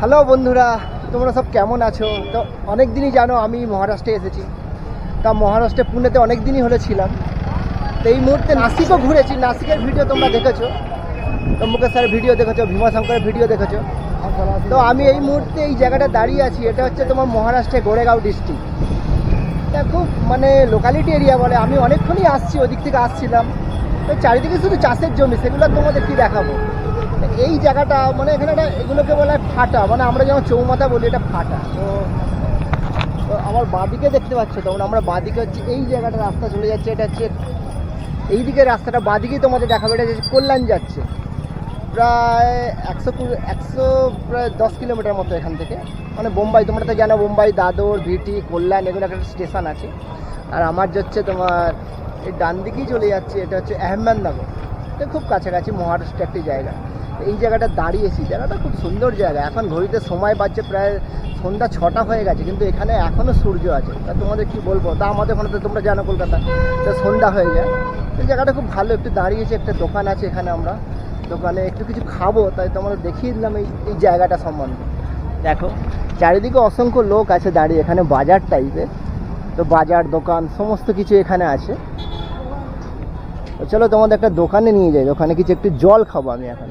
Hello বন্ধুরা, তোমরা সব কেমন আছো? তো অনেক দিনই জানো আমি মহারাষ্ট্রে এসেছি। তা মহারাষ্ট্রে পুনেতে অনেক দিনই হলে ছিলাম। তো এই মুহূর্তে নাসিকও ঘুরেছি। নাসিকের ভিডিও তোমরা দেখেছ। তো মুকেশ স্যারের ভিডিও দেখেছ, ভীমাশঙ্করের ভিডিও দেখেছ। তো আমি এই মুহূর্তে এই জায়গাটা দাঁড়িয়ে আছি, এটা হচ্ছে তোমার মহারাষ্ট্রে গোরেগাঁও ডিস্ট্রিক্ট। এটা খুব মানে লোকালিটি এরিয়া বলে, আমি অনেকক্ষণই আসছি, ওদিক থেকে আসছিলাম। তো চারিদিকে শুধু চাষের জমি, সেগুলো তোমাদের কি দেখাবো। এই জায়গাটা মানে এখানে এগুলোকে বলা ফাটা মানে আমরা যেমন চৌমাথা বলি, এটা ফাটা। তো তো আমার বাঁদিকে দেখতে পাচ্ছ, তখন আমরা বাঁদিকে হচ্ছে এই জায়গাটা রাস্তা চলে যাচ্ছে, এটা হচ্ছে এই দিকের রাস্তাটা, বাঁদিকেই তোমাদের দেখাবে, এটা হচ্ছে কল্যাণ যাচ্ছে। প্রায় একশো কুড়ি, একশো প্রায় দশ কিলোমিটার মতো এখান থেকে। মানে বোম্বাই, তোমরা তো জানো বোম্বাই, দাদর, ভিটি, কল্যাণ, এগুলো একটা স্টেশন আছে। আর আমার যাচ্ছে তোমার এই ডান দিকেই চলে যাচ্ছে, এটা হচ্ছে আহমেদনগর। এটা খুব কাছাকাছি মহারাষ্ট্র একটি জায়গা। এই জায়গাটা দাঁড়িয়েছি জায়গাটা খুব সুন্দর জায়গা। এখন ঘড়িতে সময় বাজছে প্রায় সন্ধ্যা ছটা হয়ে গেছে কিন্তু এখানে এখনও সূর্য আছে। তা তোমাদের কি বলব? তা আমাদের ওখানে তো তোমরা জানো কলকাতা। তা সন্ধ্যা হয়ে যায়। এই জায়গাটা খুব ভালো। একটু দাঁড়িয়েছি একটা দোকান আছে এখানে আমরা। দোকানে একটু কিছু খাব তাই তোমাদের দেখিয়ে দিলাম এই এই জায়গাটা সম্বন্ধে। দেখো। চারিদিকে অসংখ্য লোক আছে দাঁড়িয়ে এখানে বাজার টাইপের তো বাজার দোকান সমস্ত কিছু এখানে আছে। তো চলো তোমাদের একটা দোকানে নিয়ে যাই। দোকানে কিছু একটু জল খাব আমি এখন।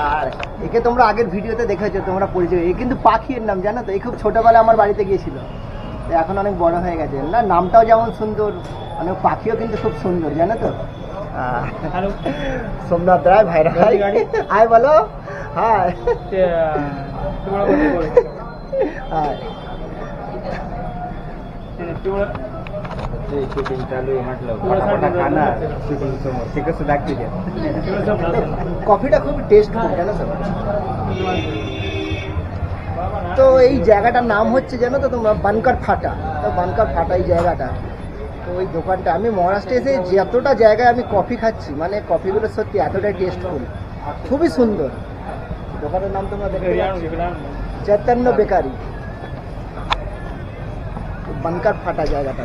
আর একে তোমরা আগের ভিডিওতে দেখেছ তোমরা পরিচয়। এ কিন্তু পাখির নাম জানো তো? এই খুব ছোটোবেলায় আমার বাড়িতে গিয়েছিল। তো এখন অনেক বড় হয়ে গেছে। না নামটাও যেমন সুন্দর অনেক পাখিও কিন্তু খুব সুন্দর জানো তো? সোমনাথ রায় ভাই রায়। আয় বলো। হ্যাঁ হায় अं, पिवळं कोणतं बोलायचं? হাই ते पिवळं शूटिंग चालू आहे म्हटलं थोडं फटाफटा साठी खाणार जरा शूटिंग समोर ते कसं दाखते ते पिवळं संपलं असेल ना. কফিটা খুব টেস্টফুল জানো তো তো এই জায়গাটার নাম হচ্ছে জানো তো তোমরা বানকার ফাটা তো বানকার ফাটা এই জায়গাটা তো ওই দোকানটা আমি মহারাষ্ট্রে এসে যতটা জায়গায় আমি কফি খাচ্ছি মানে কফিগুলো সত্যি এতটাই টেস্টফুল খুবই সুন্দর দোকানের নাম তোমরা দেখতে घरी आणून পাচ্ছ इकडे आणून. চৈতন্য বেকারি বানকার ফাটা জায়গাটা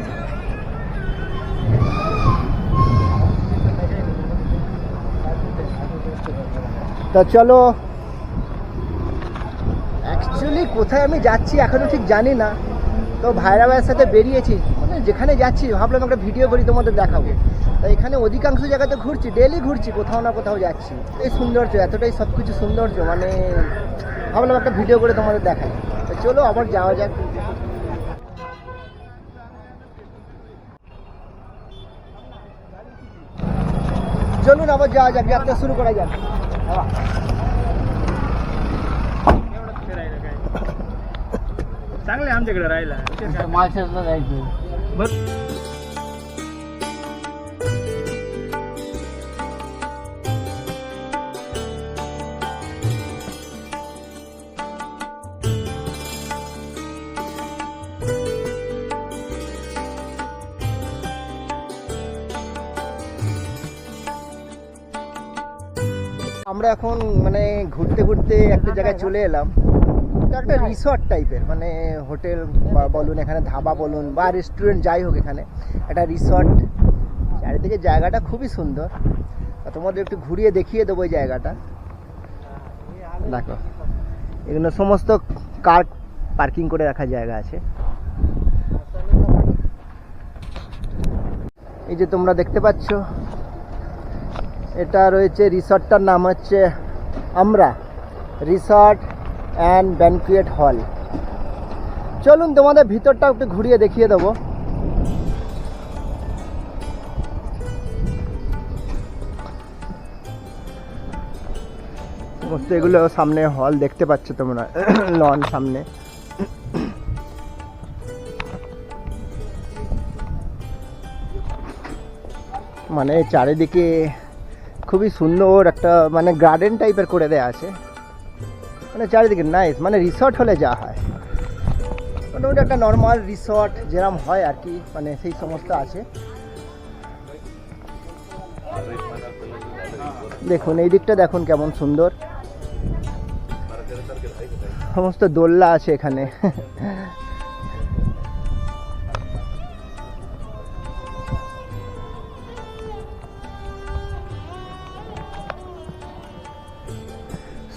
তো চলো। অ্যাকচুয়ালি কোথায় আমি যাচ্ছি এখনও ঠিক জানি না। তো ভাইরা ভাইয়ের সাথে বেরিয়েছি। মানে যেখানে যাচ্ছি, ভাবলাম একটা ভিডিও করি, তোমাদের দেখাবো। তো এখানে অধিকাংশ জায়গাতে ঘুরছি ডেলি ঘুরছি, কোথাও না কোথাও যাচ্ছি। এই সৌন্দর্য, এতটাই সব কিছু সৌন্দর্য মানে ভাবলাম একটা ভিডিও করে তোমাদের দেখাই। তো চলো, আবার যাওয়া যাক। চলুন, আবার যাওয়া যাক, যাত্রা শুরু করা যাক। एवढंच फिरायला काय. चांगलं आहे आमच्याकडे राहायला. माळशेजला जायचं बरं. আমরা এখন মানে ঘুরতে ঘুরতে একটা জায়গায় চলে এলাম। এটা একটা রিসর্ট টাইপের মানে হোটেল বা বলুন এখানে ধাবা বলুন বা রেস্টুরেন্ট যাই হোক এখানে একটা রিসর্ট চারিদিকে জায়গাটা খুবই সুন্দর। তোমাদের একটু ঘুরিয়ে দেখিয়ে দেবো এই জায়গাটা। দেখো এগুলো সমস্ত কার পার্কিং করে রাখার জায়গা আছে। এই যে তোমরা দেখতে পাচ্ছ এটা রয়েছে রিসর্টটার নাম হচ্ছে আমরা রিসর্ট অ্যান্ড ব্যানকুয়েট হল। চলুন তোমাদের ভিতরটা একটু ঘুরিয়ে দেখিয়ে দেবো। সমস্ত এগুলো সামনে হল দেখতে পাচ্ছ তোমরা, লন সামনে। মানে চারিদিকে খুবই সুন্দর একটা মানে গার্ডেন টাইপের করে দেয়া আছে। মানে চারিদিকে নাইস মানে রিসর্ট হলে যা হয়। মোটামুটি একটা নর্মাল রিসর্ট যেরম হয় আর কি মানে সেই সমস্ত আছে। দেখুন, এই দিকটা দেখুন কেমন সুন্দর। সমস্ত দোল্লা আছে এখানে।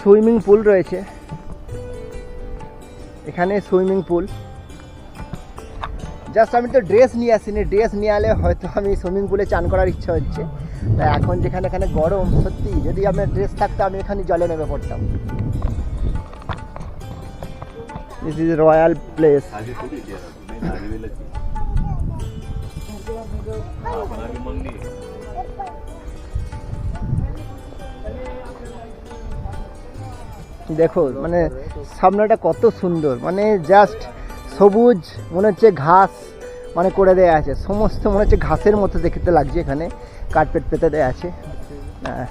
সুইমিং পুল রয়েছে। এখানে সুইমিং পুল। জাস্ট আমি তো ড্রেস নিয়ে আসিনি। ড্রেস নিয়ে আলে হয়তো আমি সুইমিং পুলে চান করার ইচ্ছা হচ্ছে। তাই এখন যেখানে এখানে গরম, সত্যি, যদি আমার ড্রেস থাকতো, আমি এখানে জলে নেমে পড়তাম। দিস ইজ রয়্যাল প্লেস দেখো মানে সামনেটা কত সুন্দর মানে জাস্ট সবুজ, মনে হচ্ছে ঘাস মানে করে দেয়া আছে। সমস্ত মনে হচ্ছে ঘাসের মতো দেখতে লাগছে এখানে কার্পেট পেতে দেয়া আছে। হ্যাঁ।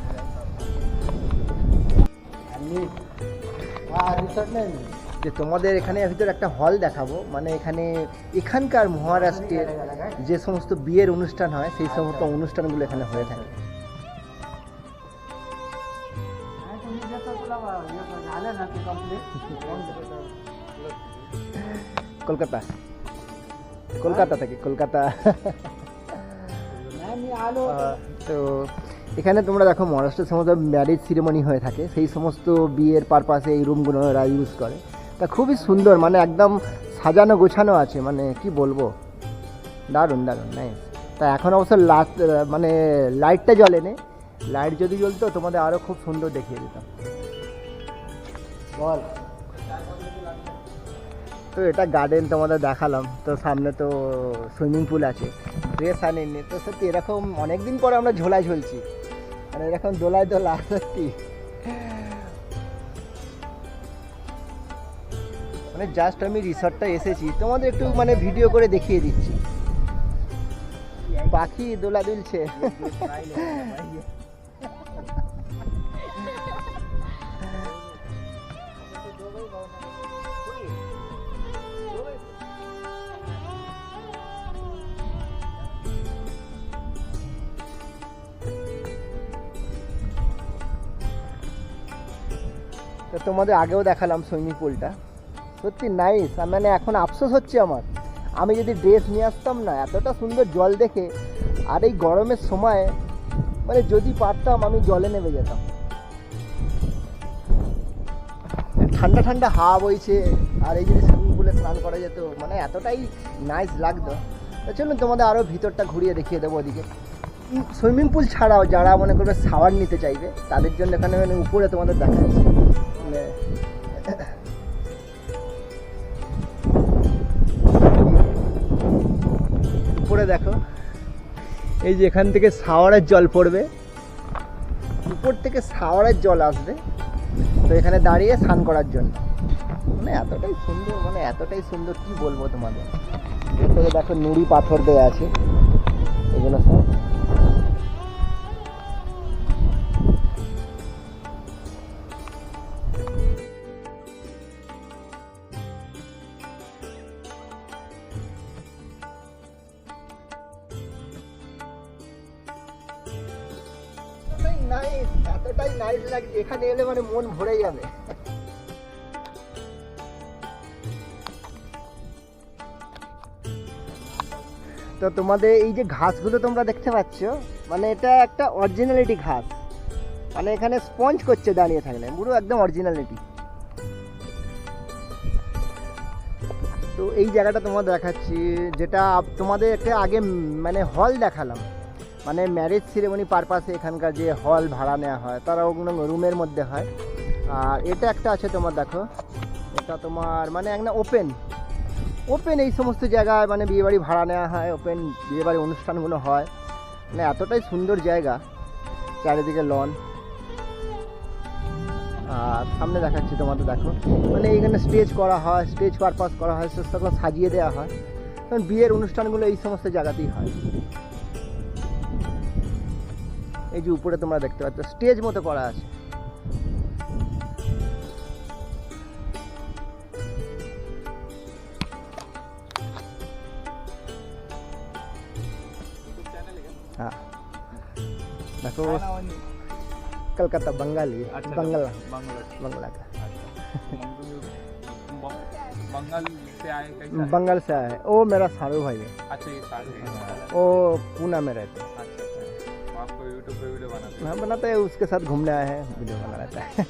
যে তোমাদের এখানে ভিতরে একটা হল দেখাবো মানে এখানে এখানকার মহারাষ্ট্রের যে সমস্ত বিয়ের অনুষ্ঠান হয়, সেই সমস্ত অনুষ্ঠানগুলো এখানে হয়ে থাকে। কলকাতা। কলকাতা থেকে, কলকাতা। তো এখানে তোমরা দেখো, মহারাষ্ট্রের সমস্ত ম্যারেজ সিরেমনি হয়ে থাকে। সেই সমস্ত বিয়ের পারপাসে এই রুমগুলো ওরা ইউজ করে। তা খুবই সুন্দর মানে একদম সাজানো গোছানো আছে মানে কি বলব? দারুণ দারুণ নাই তা এখন অবশ্য লাস্ট মানে লাইটটা জ্বলেনি লাইট যদি জ্বলতো, তোমাদের আরও খুব সুন্দর দেখিয়ে দিতাম। বল। তো এটা গার্ডেন তোমাদের দেখালাম, তো সামনে তো সুইমিং পুল আছে। ড্রেস আনিনি তো সত্যি এরকম অনেক দিন পরে আমরা ঝোলায় ঝুলছি। মানে এরকম দোলায় দোলা, সত্যি। মানে জাস্ট আমি রিসর্টটা এসেছি, তোমাদের একটু মানে ভিডিও করে দেখিয়ে দিচ্ছি। পাখি দোলা দুলছে। তোমাদের আগেও দেখালাম সুইমিং পুলটা। সত্যি নাইস মানে এখন আফসোস হচ্ছে আমার। আমি যদি ড্রেস নিয়ে আসতাম না, এতটা সুন্দর জল দেখে, আর এই গরমের সময় মানে যদি পারতাম আমি জলে নেমে যেতাম। ঠান্ডা ঠান্ডা হাওয়া বইছে, আর এই যদি সুইমিং পুলে স্নান করা যেত মানে এতটাই নাইস লাগতো। তো চলুন তোমাদের আরও ভিতরটা ঘুরিয়ে দেখিয়ে দেবো ওদিকে। সুইমিং পুল ছাড়াও যারা মনে করবে সাওয়ার নিতে চাইবে, তাদের জন্য এখানে মানে উপরে তোমাদের দেখাচ্ছি। মানে উপরে দেখো, এই যে এখান থেকে সাওয়ারের জল পড়বে, উপর থেকে সাওয়ারের জল আসবে, তো এখানে দাঁড়িয়ে স্নান করার জন্য। মানে এতটাই সুন্দর মানে এতটাই সুন্দর, কি বলব তোমাদের? দেখো নুড়ি পাথর দেওয়া আছে এগুলো সব মানে মন ভরে যাবে। তো তোমাদের এই যে ঘাসগুলো তোমরা দেখতে পাচ্ছ মানে এটা একটা অরিজিনালিটি ঘাস। মানে এখানে স্পঞ্জ করছে দাঁড়িয়ে থাকলে, পুরো একদম অরিজিনালিটি তো এই জায়গাটা তোমার দেখাচ্ছি, যেটা তোমাদের একটা আগে মানে হল দেখালাম। মানে ম্যারেজ সিরেমনি পারপাসে এখানকার যে হল ভাড়া নেওয়া হয়, তারা ওগুলো রুমের মধ্যে হয়। আর এটা একটা আছে তোমার দেখো, এটা তোমার মানে একটা ওপেন ওপেন এই সমস্ত জায়গায় মানে বিয়েবাড়ি ভাড়া নেওয়া হয় ওপেন বিয়েবাড়ি অনুষ্ঠানগুলো হয়। মানে এতটাই সুন্দর জায়গা, চারিদিকে লন আর সামনে দেখাচ্ছি তোমাদের দেখো। মানে এইখানে স্টেজ করা হয় স্টেজ পারপাস করা হয় সেগুলো সাজিয়ে দেওয়া হয়। কারণ বিয়ের অনুষ্ঠানগুলো এই সমস্ত জায়গাতেই হয়। এই যে উপরে তোমরা দেখতে পাচ্ছ স্টেজ মতো করা আছে। कलकत्ता बंगाली अच्छा, बंगला का बंगाल से आए बंगाल से आए मेरा सारू भाई है अच्छा ये सारू पूना में रहते हैं अच्छा वो आपको यूट्यूब पे वीडियो बनाते हाँ बनाते हैं उसके साथ घूमने आए हैं वीडियो बना रहता है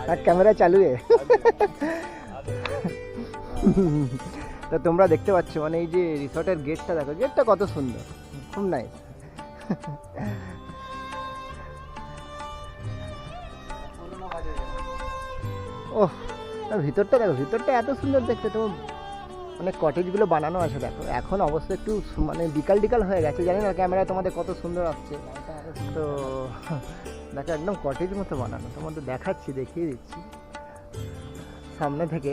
हाँ, कैमरा चालू है তো তোমরা দেখতে পাচ্ছ মানে এই যে রিসর্টের গেটটা দেখো গেটটা কত সুন্দর খুব নাইস ওহ আর ভিতরটা দেখো ভিতরটা এত সুন্দর দেখতে তো মানে কটেজগুলো বানানো আছে, দেখো। এখন অবশ্য একটু মানে বিকাল ডিকাল হয়ে গেছে। জানি না ক্যামেরা তোমাদের কত সুন্দর আসছে। তো, দেখো, একদম কটেজ মতো বানানো। তোমাদের দেখাচ্ছি, দেখিয়ে দিচ্ছি। সামনে থেকে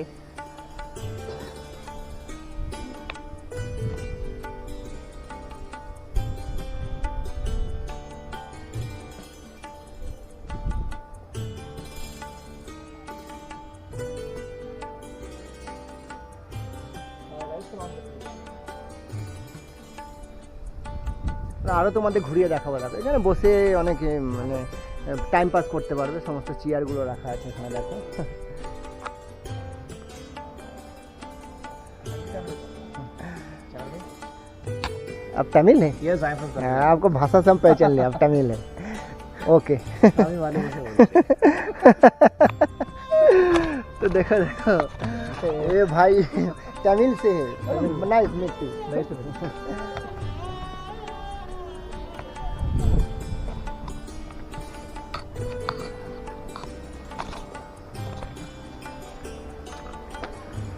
আরও তোমাদের ঘুরিয়ে দেখাবো দেখো এখানে বসে অনেকে মানে টাইম পাস করতে পারবে সমস্ত চেয়ারগুলো রাখা আছে এখানে দেখো आप तमिल है Yes, I am from हाँ, आपको भाषा से हम पहचान लिया आप तमिल है ओके Tamil वाले में से बोल तो देखो देखो ये भाई तमिल से है नाइस मीट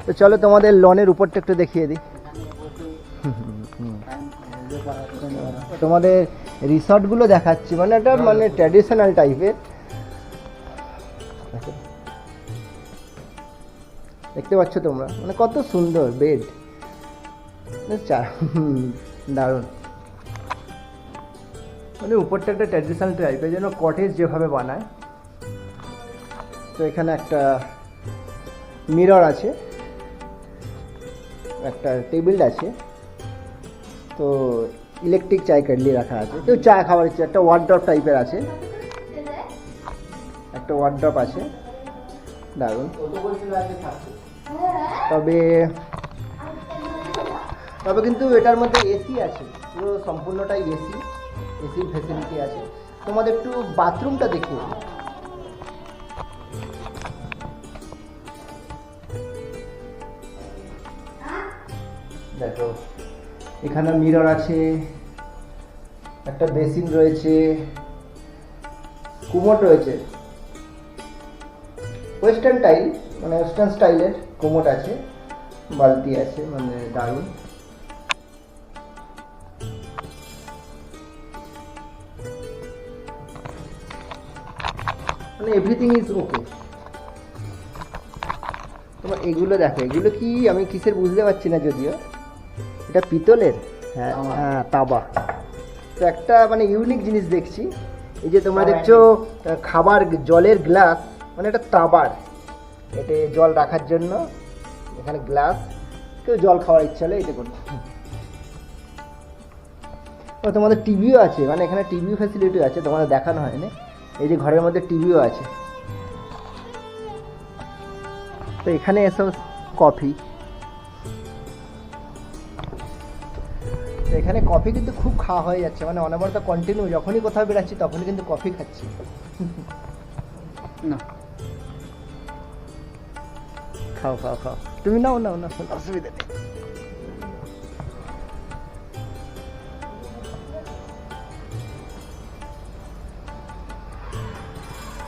তো চলো তোমাদের লনের উপরটা একটু দেখিয়ে দিই। তোমাদের রিসর্টগুলো দেখাচ্ছি মানে একটা মানে ট্র্যাডিশনাল টাইপের দেখতে পাচ্ছ তোমরা? মানে কত সুন্দর বেড দারুণ। মানে উপরটা একটা ট্র্যাডিশনাল টাইপের যেন কটেজ যেভাবে বানায়। তো এখানে একটা মিরর আছে। একটা টেবিল আছে। তো ইলেকট্রিক চায় কাটলি রাখা আছে। কেউ চা খাওয়ার ইচ্ছে, একটা ওয়ার্ড্রপ টাইপের আছে। একটা ওয়ার্ড্রপ আছে। দারুণ। তবে তবে কিন্তু এটার মধ্যে এসি আছে। পুরো সম্পূর্ণটাই এসি এসির ফেসিলিটি আছে। তোমাদের একটু বাথরুমটা দেখিয়ে দেখো, এখানে মিরর আছে, একটা বেসিন রয়েছে, কুমোট রয়েছে। ওয়েস্টার্ন টাইল মানে ওয়েস্টার্ন স্টাইলের কুমোট আছে, বালতি আছে মানে দারুণ। মানে এভরিথিং ইজ ওকে তোমার এগুলো দেখো, এগুলো কি আমি কিসের বুঝতে পারছি না যদিও। এটা পিতলের? হ্যাঁ হ্যাঁ তাবা তো একটা মানে ইউনিক জিনিস দেখছি। এই যে তোমরা দেখছ খাবার জলের গ্লাস মানে এটা তাবার এতে জল রাখার জন্য এখানে গ্লাস। কেউ জল খাওয়ার ইচ্ছা হলে এটা করতে ও তোমাদের টিভিও আছে। মানে এখানে টিভি ফ্যাসিলিটি আছে তোমাদের দেখানো হয়নি। এই যে ঘরের মধ্যে টিভিও আছে। তো এখানে এসব কফি তো এখানে কফি কিন্তু খুব খাওয়া হয়ে যাচ্ছে। মানে অনবরত কন্টিনিউ যখনই কোথাও বেরাচ্ছি তখনই কিন্তু কফি খাচ্ছি। না। খাও খাও খাও। তুমি নাও নাও না অসুবিধা নেই।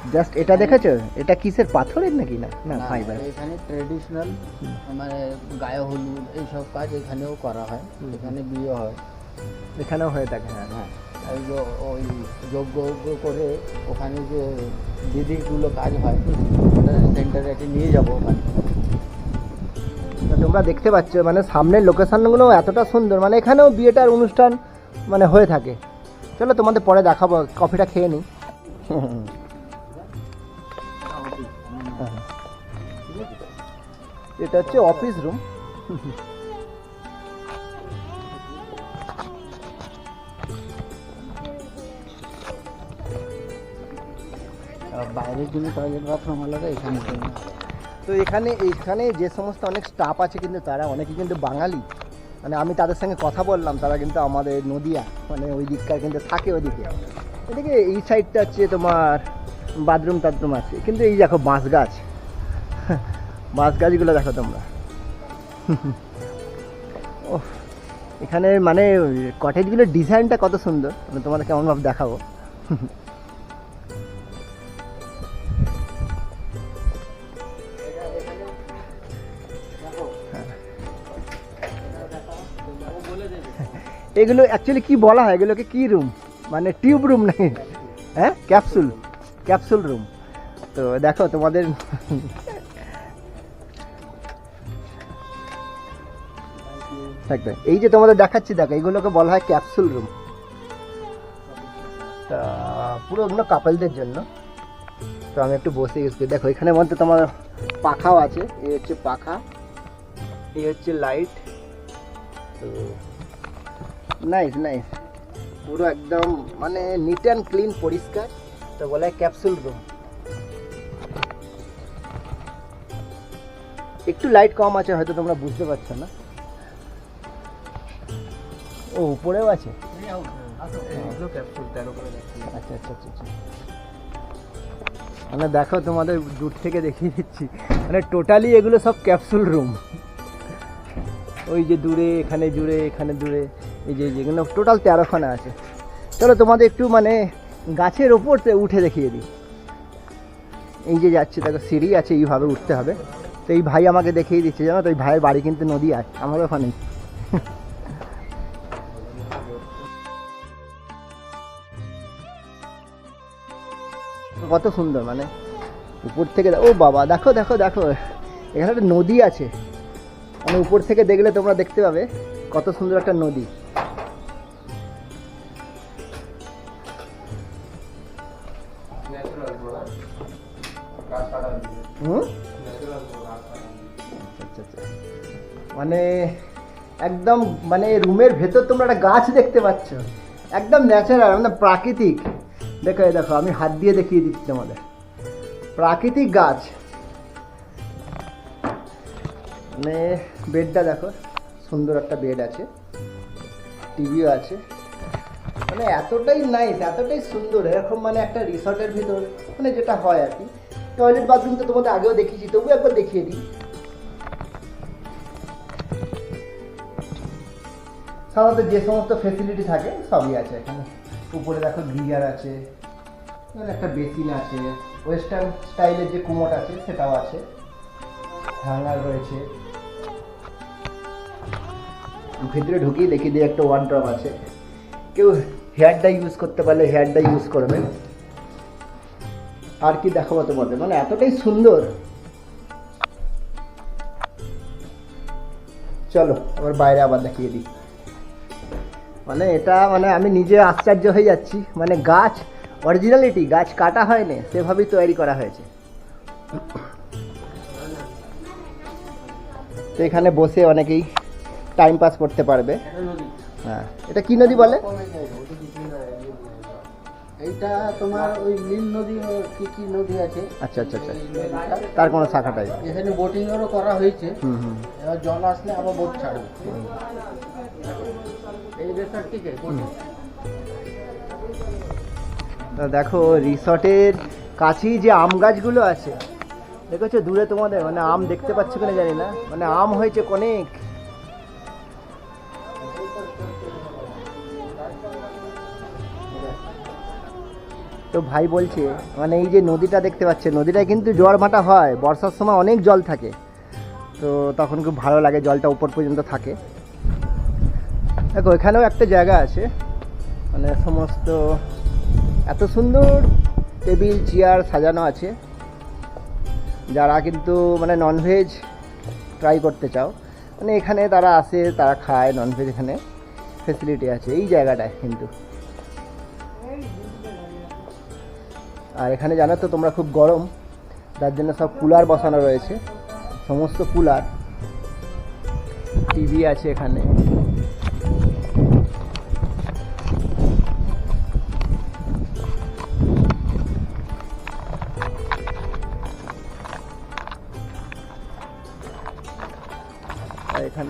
জাস্ট এটা দেখেছ? এটা কিসের? পাথরের নাকি? না না ফাইবার এখানে ট্রেডিশনাল মানে গায়ে হলুদ এইসব কাজ এখানেও করা হয় এখানে বিয়ে হয়। এখানেও হয়ে থাকে হ্যাঁ হ্যাঁ। ওই যে- ওই যজ্ঞ যজ্ঞ করে ওখানে যে দিদিগুলো কাজ হয় ওটা সেন্টারে নিয়ে যাব ওখানে। তোমরা দেখতে পাচ্ছ মানে সামনের লোকেশনগুলো এতটা সুন্দর মানে এখানেও বিয়েটার অনুষ্ঠান মানে হয়ে থাকে। চলো তোমাদের পরে দেখাবো কফিটা খেয়ে নিই এটা হচ্ছে অফিস রুম বাইরের জন্য টয়লেট বাথরুম আলাদা এখানে তো এখানে এখানে যে সমস্ত অনেক স্টাফ আছে কিন্তু তারা অনেকে কিন্তু বাঙালি। মানে আমি তাদের সঙ্গে কথা বললাম তারা কিন্তু আমাদের নদিয়া মানে ওই দিককার কিন্তু থাকে ওইদিকে এদিকে এই সাইডটা হচ্ছে তোমার বাথরুম টাথরুম আছে কিন্তু এই দেখো বাঁশ গাছ। বাঁশ গাছগুলো দেখো তোমরা। ও এখানে মানে কটেজগুলোর ডিজাইনটা কত সুন্দর। আমি তোমাদের কেমনভাবে দেখাবো। এগুলো অ্যাকচুয়ালি কি বলা হয়? এগুলোকে কি রুম মানে টিউব রুম নাকি? হ্যাঁ? ক্যাপসুল ক্যাপসুল রুম তো দেখো তোমাদের একদম। এই যে তোমাদের দেখাচ্ছি, দেখো এইগুলোকে বলা হয় ক্যাপসুল রুম তা, পুরো ওগুলো কাপলদের জন্য। তো আমি একটু বসে ইউজ করি। দেখো এখানে মধ্যে তোমার পাখাও আছে। এই হচ্ছে পাখা, এই হচ্ছে লাইট তো নাইস নাইস পুরো একদম মানে নিট অ্যান্ড ক্লিন পরিষ্কার। তো বলে ক্যাপসুল রুম একটু লাইট কম আছে, হয়তো তোমরা বুঝতে পারছ না। ও উপরেও আছে? করে দেখছি। আচ্ছা আচ্ছা আচ্ছা আচ্ছা। মানে দেখো তোমাদের দূর থেকে দেখিয়ে দিচ্ছি। মানে টোটালি এগুলো সব ক্যাপসুল রুম ওই যে দূরে এখানে জুড়ে এখানে দূরে এই যে যেগুলো টোটাল তেরোখানা আছে। চলো তোমাদের একটু মানে গাছের ওপর উঠে দেখিয়ে দিই। এই যে যাচ্ছে দেখো সিঁড়ি আছে এইভাবে উঠতে হবে। তো এই ভাই আমাকে দেখিয়ে দিচ্ছে জানো তো এই ভাইয়ের বাড়ি কিন্তু নদী আছে আমার ওখানেই কত সুন্দর মানে উপর থেকে ও বাবা, দেখো দেখো দেখো, এখানে একটা নদী আছে। মানে উপর থেকে দেখলে তোমরা দেখতে পাবে কত সুন্দর একটা নদী। মানে একদম মানে রুমের ভেতর তোমরা একটা গাছ দেখতে পাচ্ছ। একদম ন্যাচারাল মানে প্রাকৃতিক। দেখো, এই দেখো, আমি হাত দিয়ে দেখিয়ে দিচ্ছি তোমাদের। প্রাকৃতিক গাছ। মানে বেডটা দেখো, সুন্দর একটা বেড আছে টিভিও আছে। মানে এতটাই নাইস এতটাই সুন্দর, এরকম মানে একটা রিসর্টের ভিতর মানে যেটা হয় আর কি। টয়লেট বাথরুম তো তোমাদের আগেও দেখিয়েছি, তবু একবার দেখিয়ে দিই। সাধারণত যে সমস্ত ফেসিলিটি থাকে, সবই আছে এখানে। উপরে দেখো গিজার আছে একটা বেসিন আছে, ওয়েস্টার্ন স্টাইলের যে কুমোট আছে সেটাও আছে, হ্যাঙ্গার রয়েছে। ভিতরে ঢুকিয়ে দেখিয়ে দিয়ে একটা ওয়ান ড্রপ আছে। কেউ হেয়ার ডাই ইউজ করতে পারলে হেয়ার ডাই ইউজ করবে। আর কি দেখাবো তোমাদের? মানে এতটাই সুন্দর। চলো, আবার বাইরে আবার দেখিয়ে দিই। মানে এটা মানে আমি নিজে আশ্চর্য হয়ে যাচ্ছি। মানে গাছ অরিজিনালিটি গাছ কাটা হয়নি সেভাবেই তৈরি করা হয়েছে। তো এখানে বসে অনেকেই টাইম পাস করতে পারবে। হ্যাঁ এটা কি নদী বলে? এইটা তোমার ওই নীল নদী কি কি নদী আছে? আচ্ছা আচ্ছা আচ্ছা। তার কোনো শাখাটাই এখানে বোটিংয়েরও করা হয়েছে। হুম হুম। এবার জল আসলে আবার বোট ছাড়বে। দেখো, রিসর্টের কাছেই যে আম গাছগুলো আছে, দেখেছ? দূরে তোমাদের মানে আম দেখতে পাচ্ছ কিনা জানি না। মানে আম হয়েছে অনেক তো ভাই বলছে মানে এই যে নদীটা দেখতে পাচ্ছে, নদীটায় কিন্তু জোয়ার ভাটা হয়, বর্ষার সময় অনেক জল থাকে। তো তখন খুব ভালো লাগে, জলটা উপর পর্যন্ত থাকে। দেখো, এখানেও একটা জায়গা আছে। মানে সমস্ত এত সুন্দর টেবিল, চেয়ার সাজানো আছে। যারা কিন্তু মানে ননভেজ ট্রাই করতে চাও মানে এখানে তারা আসে, তারা খায় ননভেজ এখানে। ফেসিলিটি আছে, এই জায়গাটায় কিন্তু। আর এখানে জানো তো, তোমরা খুব গরম, তার জন্য সব কুলার বসানো রয়েছে। সমস্ত কুলার। টিভি আছে এখানে।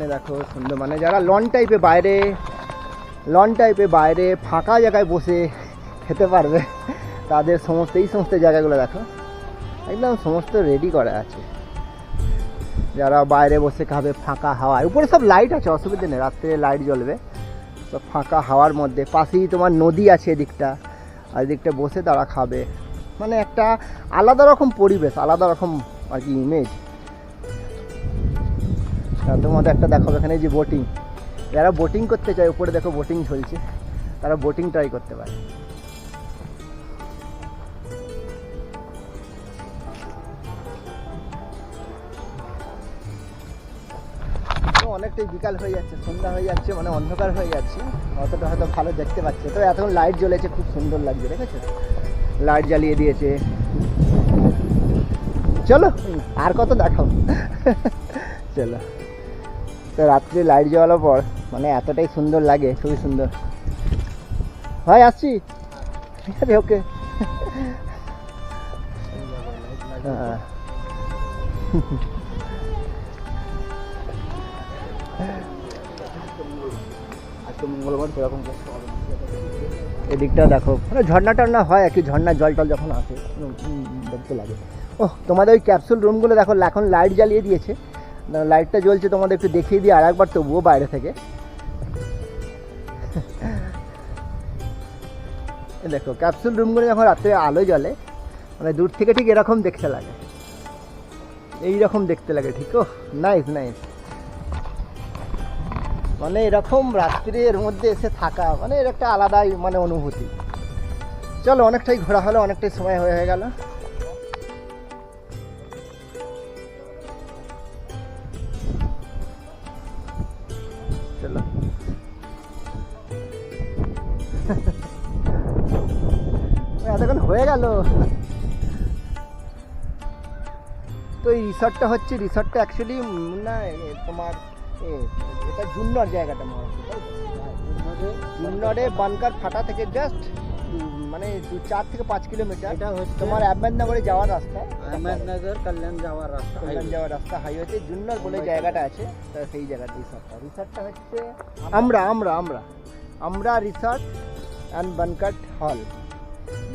এখানে দেখো, সুন্দর মানে যারা লন টাইপে বাইরে লন টাইপে বাইরে ফাঁকা জায়গায় বসে খেতে পারবে, তাদের সমস্ত, এই সমস্ত জায়গাগুলো দেখো, একদম সমস্ত রেডি করা আছে। যারা বাইরে বসে খাবে, ফাঁকা হাওয়া, উপরে সব লাইট আছে, অসুবিধা নেই, রাত্রে লাইট জ্বলবে, সব ফাঁকা হাওয়ার মধ্যে, পাশেই তোমার নদী আছে এদিকটা, আর এদিকটা বসে তারা খাবে। মানে একটা আলাদা রকম পরিবেশ, আলাদা রকম আর কি ইমেজ তোমাদের একটা দেখো এখানে যে বোটিং যারা বোটিং করতে চায়, উপরে দেখো বোটিং ঝুলছে তারা বোটিং ট্রাই করতে পারে। অনেকটাই বিকাল হয়ে যাচ্ছে, সন্ধ্যা হয়ে যাচ্ছে মানে অন্ধকার হয়ে যাচ্ছে। অতটা হয়তো ভালো দেখতে পাচ্ছে। তো এখন লাইট জ্বলেছে, খুব সুন্দর লাগছে, দেখেছ? লাইট জ্বালিয়ে দিয়েছে। চলো, আর কত দেখাও চলো। তো রাত্রে লাইট জ্বালার পর মানে এতটাই সুন্দর লাগে, খুবই সুন্দর। ভাই, আসছি। ঠিক আছে ওকে। এদিকটা দেখো মানে ঝর্ণা টর্ণা হয় আর কি ঝর্ণার জল টল যখন আসে দেখতে লাগে। ও তোমাদের ওই ক্যাপসুল রুমগুলো দেখো, এখন লাইট জ্বালিয়ে দিয়েছে। লাইটটা জ্বলছে, তোমাদের একটু দেখিয়ে দিই আর একবার তবুও বাইরে থেকে। দেখো ক্যাপসুল রুমগুলো যখন রাত্রে আলো জ্বলে মানে দূর থেকে ঠিক এরকম দেখতে লাগে। এই রকম দেখতে লাগে, ঠিক? ও নাইস নাইস মানে এরকম রাত্রে এর মধ্যে এসে থাকা মানে এর একটা আলাদাই মানে অনুভূতি। চলো, অনেকটাই ঘোরা হলো, অনেকটাই সময় হয়ে গেল। এতক্ষণ হয়ে গেল। তো এই রিসর্টটা হচ্ছে রিসর্টটা অ্যাকচুয়ালি না তোমার এটা জুন্নর জায়গাটা জুন্নরে বানকার ফাটা থেকে জাস্ট মানে চার থেকে পাঁচ কিলোমিটার। এটা হচ্ছে তোমার আহমেদনগরে যাওয়ার রাস্তা। আহমেদনগর কল্যাণ যাওয়ার রাস্তা কল্যাণ যাওয়ার রাস্তা হাইওয়েতে জুন্নর বলে জায়গাটা আছে তা সেই জায়গাতে রিসর্টটা। রিসর্টটা হচ্ছে আমরা আমরা আমরা আমরা রিসর্ট অ্যান্ড বানকাট হল।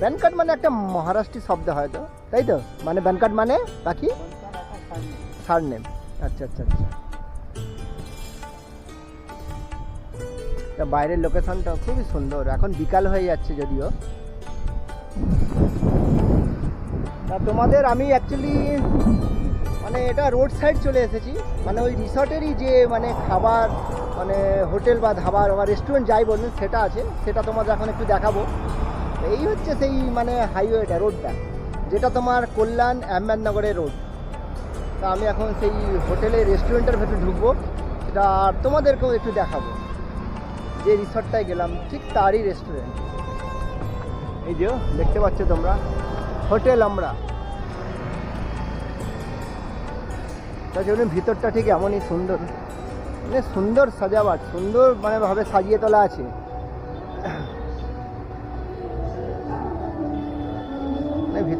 ব্যানকাট মানে একটা মহারাষ্ট্রী শব্দ হয়তো, তাই তো? মানে ব্যানকাট মানে বাকি? সার নেম আচ্ছা আচ্ছা আচ্ছা। তা বাইরের লোকেশনটা খুবই সুন্দর, এখন বিকাল হয়ে যাচ্ছে যদিও। তা তোমাদের আমি অ্যাকচুয়ালি মানে এটা রোড সাইড চলে এসেছি। মানে ওই রিসর্টেরই যে মানে খাবার মানে হোটেল বা ধাবার বা রেস্টুরেন্ট যাই বলুন, সেটা আছে। সেটা তোমাদের এখন একটু দেখাবো। এই হচ্ছে সেই মানে হাইওয়েটা রোডটা যেটা তোমার কল্যাণ আহমেদনগরের রোড তা আমি এখন সেই হোটেলে রেস্টুরেন্টের ভেতরে ঢুকবো। এটা আর তোমাদেরকেও একটু দেখাবো। যে রিসর্টটায় গেলাম, ঠিক তারই রেস্টুরেন্ট এই যে, দেখতে পাচ্ছ তোমরা হোটেল আমরা। তার জন্য ভিতরটা ঠিক এমনই সুন্দর। মানে সুন্দর সাজাবাট সুন্দর মানে ভাবে সাজিয়ে তোলা আছে।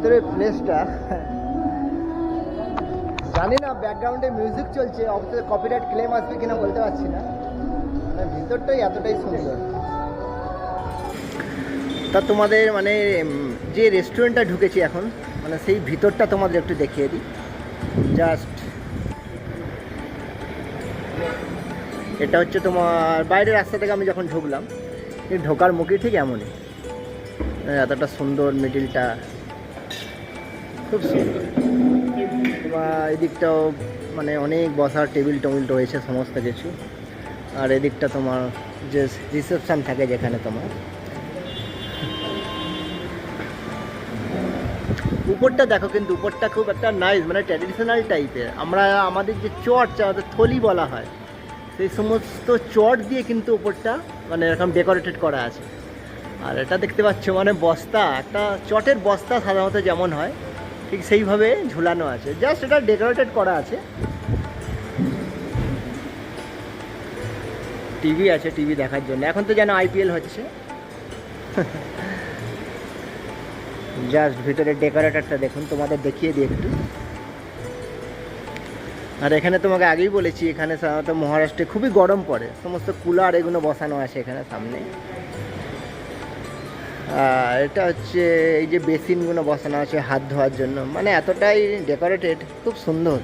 ভিতরের প্লেসটা জানি না ব্যাকগ্রাউন্ডে মিউজিক চলছে, অবশ্যই কপিরাইট ক্লেম আসবে কিনা বলতে পারছি না। মানে ভিতরটাই এতটাই সুন্দর। তা তোমাদের মানে যে রেস্টুরেন্টটা ঢুকেছি এখন মানে সেই ভিতরটা তোমাদের একটু দেখিয়ে দিই। জাস্ট এটা হচ্ছে তোমার, বাইরের রাস্তা থেকে আমি যখন ঢুকলাম ঢোকার মুখে ঠিক এমনই। মানে এতটা সুন্দর মিডিলটা সুন্দর। তোমার এদিকটাও মানে অনেক বসার টেবিল টেবিল রয়েছে সমস্ত কিছু। আর এদিকটা তোমার যে রিসেপশন থাকে যেখানে তোমার। উপরটা দেখো কিন্তু, উপরটা খুব একটা নাইস মানে ট্র্যাডিশনাল টাইপের আমরা আমাদের যে চট আমাদের থলি বলা হয়, সেই সমস্ত চট দিয়ে কিন্তু উপরটা মানে এরকম ডেকোরেটেড করা আছে। আর এটা দেখতে পাচ্ছ মানে বস্তা, একটা চটের বস্তা সাধারণত যেমন হয় ঠিক সেইভাবে ঝুলানো আছে। জাস্ট এটা ডেকোরেটেড করা আছে। টিভি আছে টিভি দেখার জন্য। এখন তো যেন আইপিএল হচ্ছে। জাস্ট ভিতরে ডেকোরেটরটা দেখুন, তোমাদের দেখিয়ে দিই একটু। আর এখানে তোমাকে আগেই বলেছি, এখানে সাধারণত মহারাষ্ট্রে খুবই গরম পড়ে। সমস্ত কুলার এগুলো বসানো আছে এখানে সামনে। এটা হচ্ছে এই যে বেসিনগুলো বসানো আছে হাত ধোয়ার জন্য। মানে এতটাই ডেকোরেটেড খুব সুন্দর।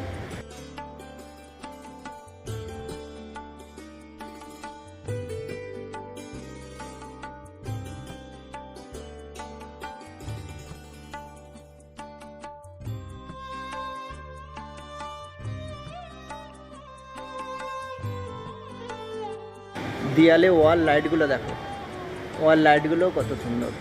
দেয়ালে ওয়াল লাইটগুলো দেখো। ওয়াল লাইটগুলো কত সুন্দর।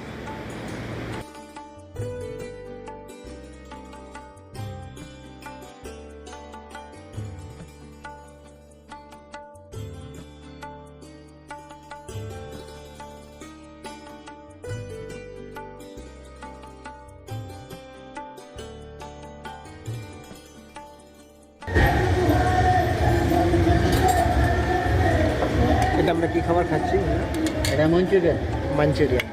এটা আমরা কি খাবার খাচ্ছি? এটা মঞ্চুরিয়ান। মাঞ্চুরিয়ান।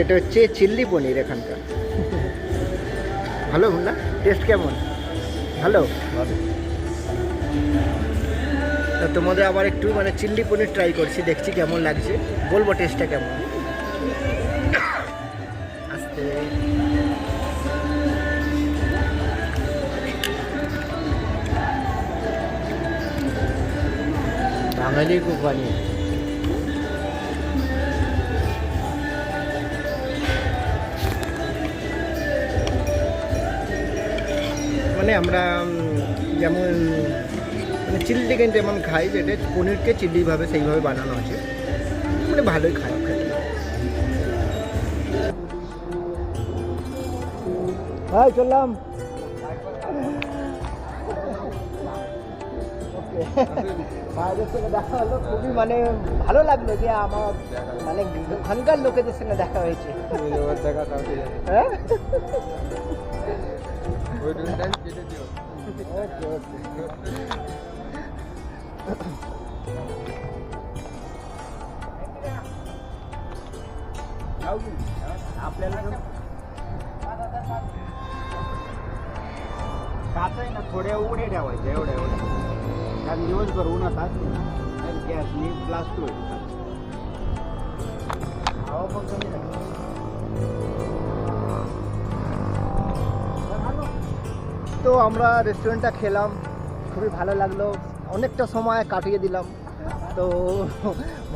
এটা হচ্ছে চিল্লি পনির এখানকার। ভালো না? টেস্ট কেমন? ভালো? তা তোমাদের আবার একটু মানে চিল্লি পনির ট্রাই করছি দেখছি কেমন লাগছে। বলব টেস্টটা কেমন? বাঙালি কোম্পানি মানে আমরা যেমন মানে চিলি চিকেন যেমন খাই যেটা পনিরকে চিল্লিভাবে সেইভাবে বানানো আছে মানে ভালোই খারাপ খেতে ভাই চললাম। বাইরের সঙ্গে দেখা হলো খুবই মানে ভালো লাগল যে আমার মানে ওখানকার লোকেদের সঙ্গে দেখা হয়েছে। হ্যাঁ? ওকে ওকে। তো আমরা রেস্টুরেন্টটা খেলাম, খুবই ভালো লাগল, অনেকটা সময় কাটিয়ে দিলাম, তো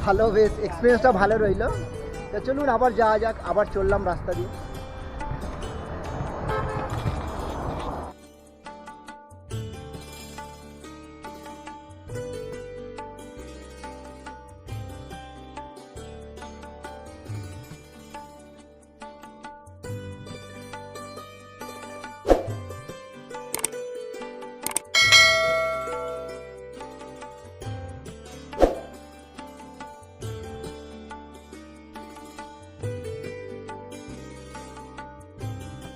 ভালো বেশ এক্সপিরিয়েন্সটা ভালো রইল। তো চলুন আবার যাওয়া যাক, আবার চললাম রাস্তা দিয়ে।